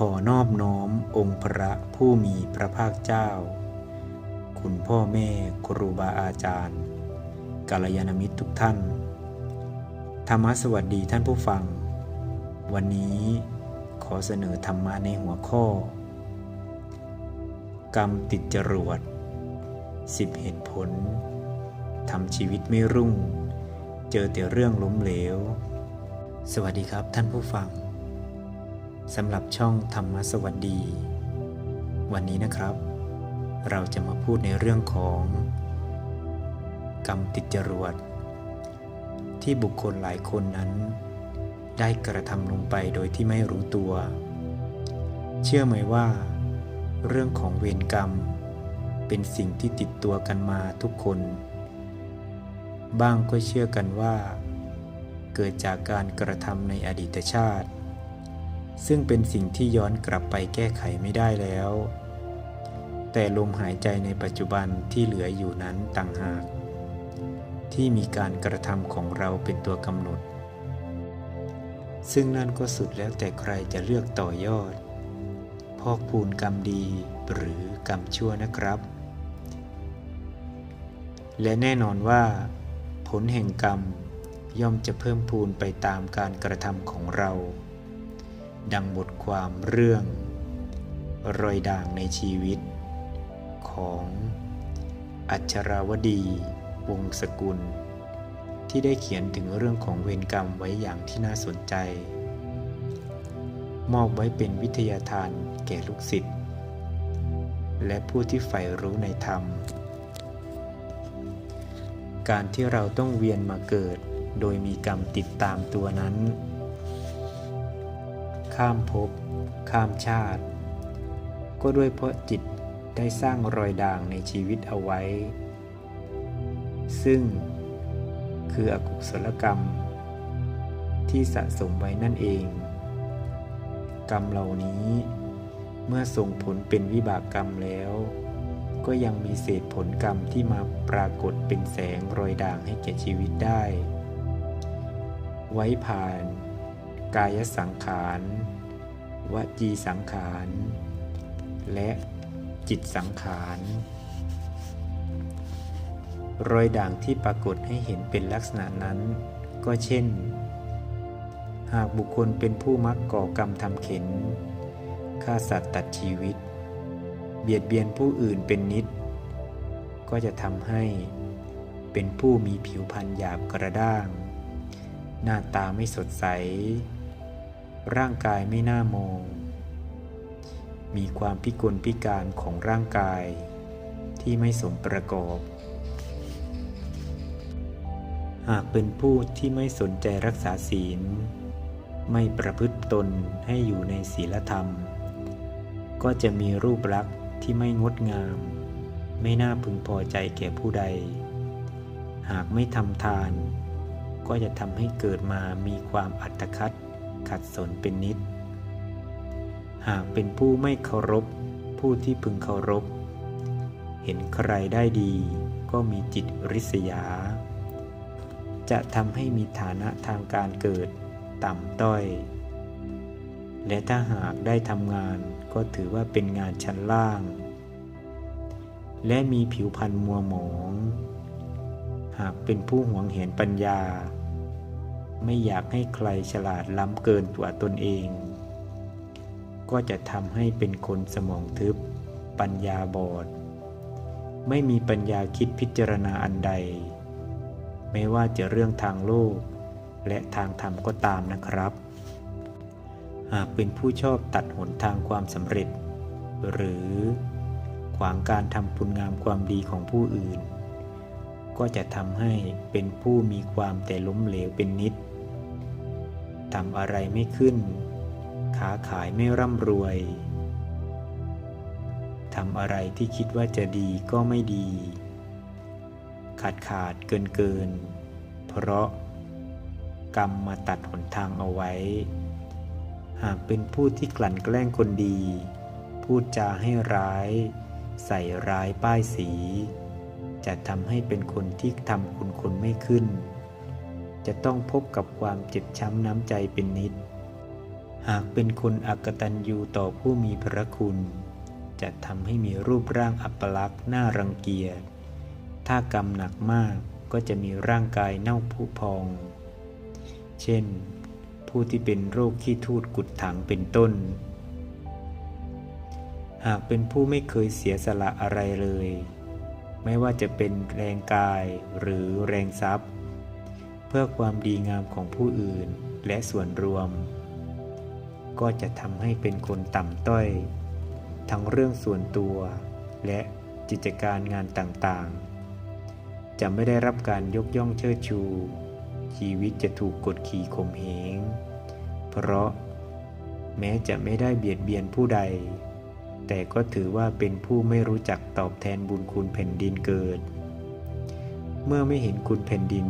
ขอนอบน้อมองค์พระผู้มีพระภาคเจ้า คุณพ่อแม่ครูบาอาจารย์กาลยานมิตรทุกท่าน ธรรมสวัสดีท่านผู้ฟัง วันนี้ขอเสนอธรรมะในหัวข้อ กรรมติดจรวดสิบเหตุผลทำชีวิตไม่รุ่ง เจอแต่เรื่องล้มเหลว สวัสดีครับท่านผู้ฟัง สำหรับช่องธรรมสวัสดี วันนี้นะครับ เราจะมาพูดในเรื่องของ กรรมติดจรวด ที่บุคคลหลายคนนั้น ได้กระทำลงไปโดยที่ไม่รู้ตัว เชื่อไหมว่า เรื่องของเวรกรรม เป็นสิ่งที่ติดตัวกันมาทุกคน บ้างก็เชื่อกันว่า เกิดจากการกระทำในอดีตชาติ ซึ่งเป็นสิ่งที่ย้อนกลับไปแก้ไขไม่ได้แล้ว แต่ลมหายใจในปัจจุบันที่เหลืออยู่นั้นต่างหาก ที่มีการกระทำของเราเป็นตัวกำหนด ซึ่งนั่นก็สุดแล้วแต่ใครจะเลือกต่อยอด พอกพูนกรรมดีหรือกรรมชั่วนะครับ และแน่นอนว่า ผลแห่งกรรมย่อมจะเพิ่มพูนไปตามการกระทำของเรา ดังบทความเรื่อง รอยด่างในชีวิต ของอัชราวดี วงศกุล ที่ได้เขียนถึงเรื่องของเวรกรรมไว้อย่างที่น่าสนใจ มอบไว้เป็นวิทยาทานแก่ลูกศิษย์และผู้ที่ใฝ่รู้ในธรรม การที่เราต้องเวียนมาเกิด โดยมีกรรมติดตามตัวนั้น ข้ามภพ ข้ามชาติ ก็ด้วยเพราะจิตได้สร้างรอยด่างในชีวิตเอาไว้ ซึ่งคืออกุศลกรรม ที่สะสมไว้นั่นเอง กรรมเหล่านี้เมื่อส่งผลเป็นวิบากกรรมแล้ว ก็ยังมีเศษผลกรรมที่มาปรากฏเป็นแสงรอยด่างให้แก่ชีวิตได้ ไว้ผ่าน กายสังขาร วจีสังขาร และจิตสังขาร รอยด่างที่ปรากฏให้เห็นเป็นลักษณะนั้น ก็เช่น หากบุคคลเป็นผู้มักก่อกรรมทำเข็นฆ่าสัตว์ตัดชีวิต เบียดเบียนผู้อื่นเป็นนิด ก็จะทำให้เป็นผู้มีผิวพรรณหยาบกระด้าง หน้าตาไม่สดใส ร่างกายไม่น่ามอง มีความพิกลพิการของร่างกายที่ไม่สมประกอบ หากเป็นผู้ที่ไม่สนใจรักษาศีล ไม่ประพฤติตนให้อยู่ในศีลธรรม ก็จะมีรูปลักษณ์ที่ไม่งดงาม ไม่น่าพึงพอใจแก่ผู้ใด หากไม่ทำทาน ก็จะทำให้เกิดมามีความอัตคัด ขัดสนเป็นนิด หากเป็นผู้ไม่เคารพ ผู้ที่พึงเคารพ เห็นใครได้ดีก็มีจิตริษยา จะทำให้มีฐานะทางการเกิดต่ำต้อย และถ้าหากได้ทำงานก็ถือว่าเป็นงานชั้นล่าง และมีผิวพรรณมัวหมอง หากเป็นผู้หวงเห็นปัญญา ไม่อยากให้ใครฉลาดล้ำเกินตัวตนเอง ก็จะทำให้เป็นคนสมองทึบ ปัญญาบอด ไม่มีปัญญาคิดพิจารณาอันใด ไม่ว่าจะเรื่องทางโลก และทางธรรมก็ตามนะครับ หากเป็นผู้ชอบตัดหนทางความสำเร็จ หรือขวางการทำคุณงามความดีของผู้อื่น ก็จะทำให้เป็นผู้มีความแต่ล้มเหลวเป็นนิด ทำอะไรไม่ขึ้น ค้าขายไม่ร่ำรวย ทำอะไรที่คิดว่าจะดีก็ไม่ดี ขาดขาดเกินเกิน เพราะ กรรมมาตัดหนทางเอาไว้ หากเป็นผู้ที่กลั่นแกล้งคนดี พูดจาให้ร้าย ใส่ร้ายป้ายสี จะทำให้เป็นคนที่ทำคุณคนไม่ขึ้น จะต้องพบกับความเจ็บช้ำน้ำใจเป็นนิด หากเป็นคนอักตันยูต่อผู้มีพระคุณ จะทำให้มีรูปร่างอัปลักษณ์น่ารังเกียจ ถ้ากรรมหนักมากก็จะมีร่างกายเน่าผุพอง เช่น ผู้ที่เป็นโรคขี้ทูดกุดถังเป็นต้น หากเป็นผู้ไม่เคยเสียสละอะไรเลย ไม่ว่าจะเป็นแรงกายหรือแรงทรัพย์ เพื่อความดีงามของผู้อื่นและส่วนรวม ก็จะทำให้เป็นคนต่ำต้อย ทั้งเรื่องส่วนตัวและกิจการงานต่างๆ จะไม่ได้รับการยกย่องเชิดชู ชีวิตจะถูกกดขี่ข่มเหง เพราะแม้จะไม่ได้เบียดเบียนผู้ใด แต่ก็ถือว่าเป็นผู้ไม่รู้จักตอบแทนบุญคุณแผ่นดินเกิด เมื่อไม่เห็นคุณแผ่นดิน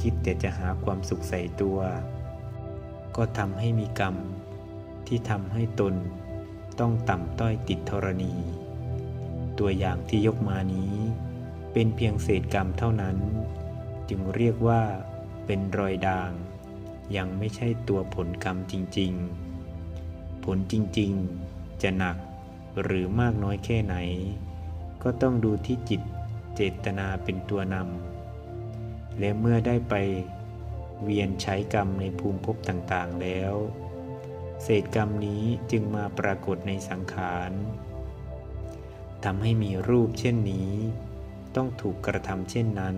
คิดแต่จะหาความสุขใส่ตัว ก็ทำให้มีกรรม ที่ทำให้ตนต้องต่ำต้อยติดธรณี ตัวอย่างที่ยกมานี้ เป็นเพียงเศษกรรมเท่านั้น จึงเรียกว่าเป็นรอยด่าง ยังไม่ใช่ตัวผลกรรมจริง ๆ ผลจริงๆ จะหนักหรือมากน้อยแค่ไหน ก็ต้องดูที่จิตเจตนาเป็นตัวนำ และเมื่อได้ไปเวียนใช้กรรมในภูมิภพต่างๆแล้ว เศษกรรมนี้จึงมาปรากฏในสังขารทำให้มีรูปเช่นนี้ ต้องถูกกระทำเช่นนั้น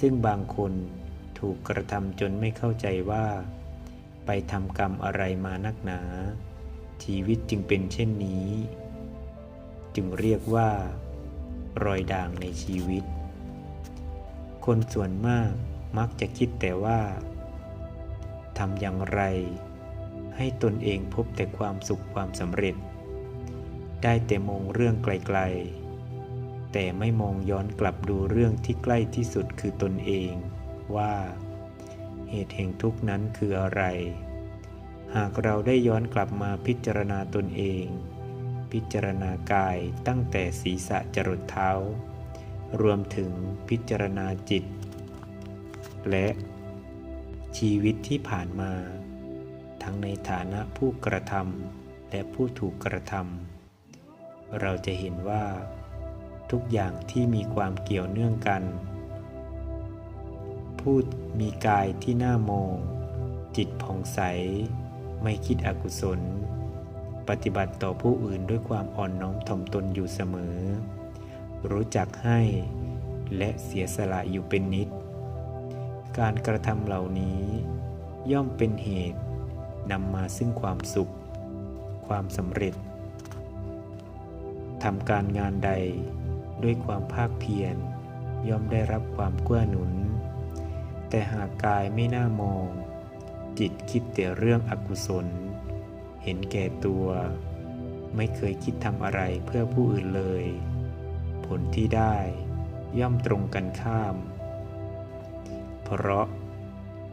ซึ่งบางคนถูกกระทำจนไม่เข้าใจว่า ไปทำกรรมอะไรมานักหนา ชีวิตจึงเป็นเช่นนี้ จึงเรียกว่า รอยด่างในชีวิต คนส่วนมากมักจะคิดแต่ว่าทำอย่างไร ให้ตนเองพบแต่ความสุขความสำเร็จ ได้แต่มองเรื่องไกลๆ แต่ไม่มองย้อนกลับดูเรื่องที่ใกล้ที่สุดคือตนเองว่า เหตุแห่งทุกนั้นคืออะไร หากเราได้ย้อนกลับมาพิจารณาตนเอง พิจารณากายตั้งแต่ศีรษะจรดเท้า รวมถึงพิจารณาจิต และชีวิตที่ผ่านมา ทั้งในฐานะผู้กระทำและผู้ถูกกระทำเราจะเห็นว่า ทุกอย่างที่มีความเกี่ยวเนื่องกัน พูดมีกายที่น่ามอง จิตผ่องใส ไม่คิดอกุศล ปฏิบัติต่อผู้อื่นด้วยความอ่อนน้อมถ่อมตนอยู่เสมอ รู้จักให้ และเสียสละอยู่เป็นนิด การกระทำเหล่านี้ ย่อมเป็นเหตุนำมาซึ่งความสุข ความสำเร็จทำการงานใดด้วยความภาคเพียรย่อมได้รับความเกื้อหนุน แต่หากกายไม่น่ามอง จิตคิดแต่เรื่องอกุศล เห็นแก่ตัว ไม่เคยคิดทำอะไรเพื่อผู้อื่นเลย ลที่ได้ย่อมตรงกันข้าม เพราะ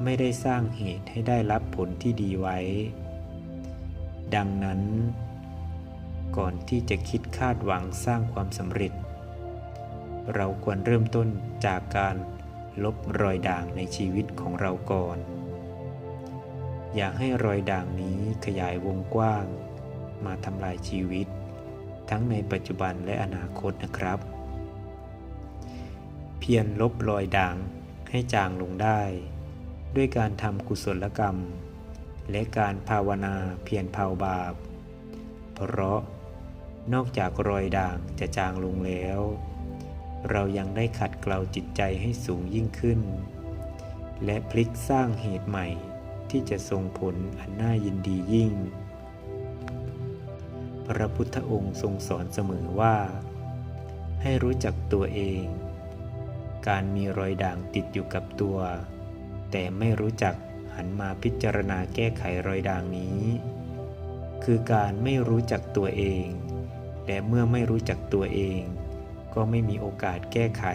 ไม่ได้สร้างเหตุให้ได้รับผลที่ดีไว้ ดังนั้น ก่อนที่จะคิดคาดหวังสร้างความสำเร็จ เราควรเริ่มต้นจากการลบรอยด่างในชีวิตของเราก่อน อย่าให้รอยด่างนี้ขยายวงกว้าง มาทำลายชีวิต ทั้งในปัจจุบันและอนาคตนะครับ เพียรลบรอยด่างให้จางลงได้ ด้วยการทำกุศลกรรม และการภาวนาเพียรเผาบาป เพราะนอกจากรอยด่างจะจางลงแล้ว เรายังได้ขัดเกลาจิตใจให้สูงยิ่งขึ้น และพลิกสร้างเหตุใหม่ที่จะส่งผลอันน่ายินดียิ่ง พระพุทธองค์ทรงสอนเสมอว่า ให้รู้จักตัวเอง การมีรอยด่างติดอยู่กับตัว แต่ไม่รู้จักหันมาพิจารณาแก้ไขรอยด่างนี้ คือการไม่รู้จักตัวเอง และเมื่อไม่รู้จักตัวเอง ก็ไม่มีโอกาสแก้ไข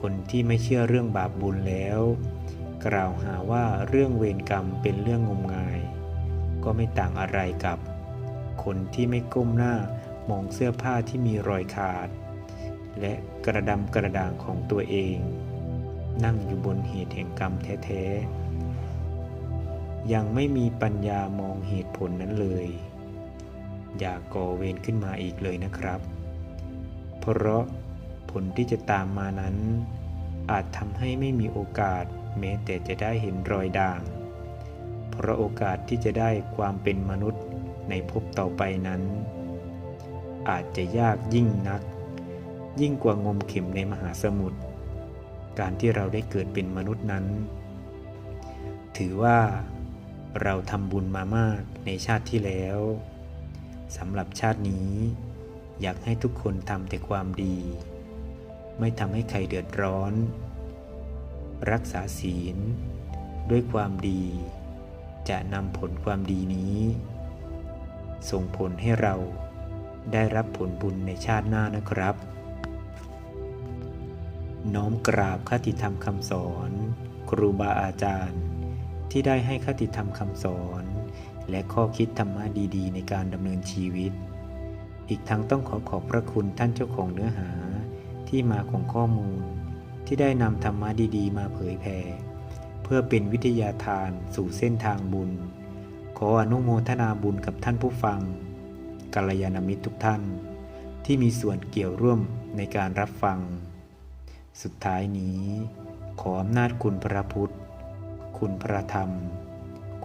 คนที่ไม่เชื่อเรื่องบาปบุญแล้ว กล่าวหาว่าเรื่องเวรกรรมเป็นเรื่องงมงาย ก็ไม่ต่างอะไรกับ คนที่ไม่ก้มหน้ามองเสื้อผ้าที่มีรอยขาด และกระดำกระด่างของตัวเอง นั่งอยู่บนเหตุแห่งกรรมแท้ๆ ยังไม่มีปัญญามองเหตุผลนั้นเลย อย่าก่อเวรขึ้นมาอีกเลยนะครับ เพราะผลที่จะตามมานั้น อาจทำให้ไม่มีโอกาสแม้แต่จะได้เห็นรอยด่าง เพราะโอกาสที่จะได้ความเป็นมนุษย์ ในภพต่อไปนั้น อาจจะยากยิ่งนัก ยิ่งกว่างมเข็มในมหาสมุทรการที่เราได้เกิดเป็นมนุษย์นั้น ถือว่าเราทำบุญมามากในชาติที่แล้วสำหรับชาตินี้ อยากให้ทุกคนทำแต่ความดี ไม่ทำให้ใครเดือดร้อน รักษาศีล ด้วยความดี จะนำผลความดีนี้ ส่งผลให้เราได้รับผลบุญในชาติหน้านะครับ น้อมกราบคติธรรมคำสอน ครูบาอาจารย์ ที่ได้ให้คติธรรมคำสอน และข้อคิดธรรมะดีๆ ในการดำเนินชีวิต อีกทั้งต้องขอขอบพระคุณท่านเจ้าของเนื้อหาที่มาของข้อมูล ที่ได้นำธรรมะดีๆ มาเผยแผ่เพื่อเป็นวิทยาทานสู่เส้นทางบุญ ขออนุโมทนาบุญกับท่านผู้ฟังกัลยาณมิตรทุกท่าน ที่มีส่วนเกี่ยวร่วมในการรับฟัง สุดท้ายนี้ ขออำนาจคุณพระพุทธ คุณพระธรรม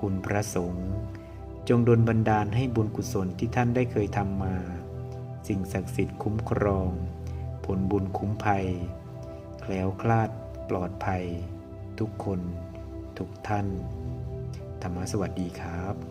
คุณพระสงฆ์จงดลบันดาลให้บุญกุศลที่ท่านได้เคยทำมา สิ่งศักดิ์สิทธิ์คุ้มครอง ผลบุญคุ้มภัย แคล้วคลาดปลอดภัย ทุกคน ทุกท่าน ธรรมสวัสดีครับ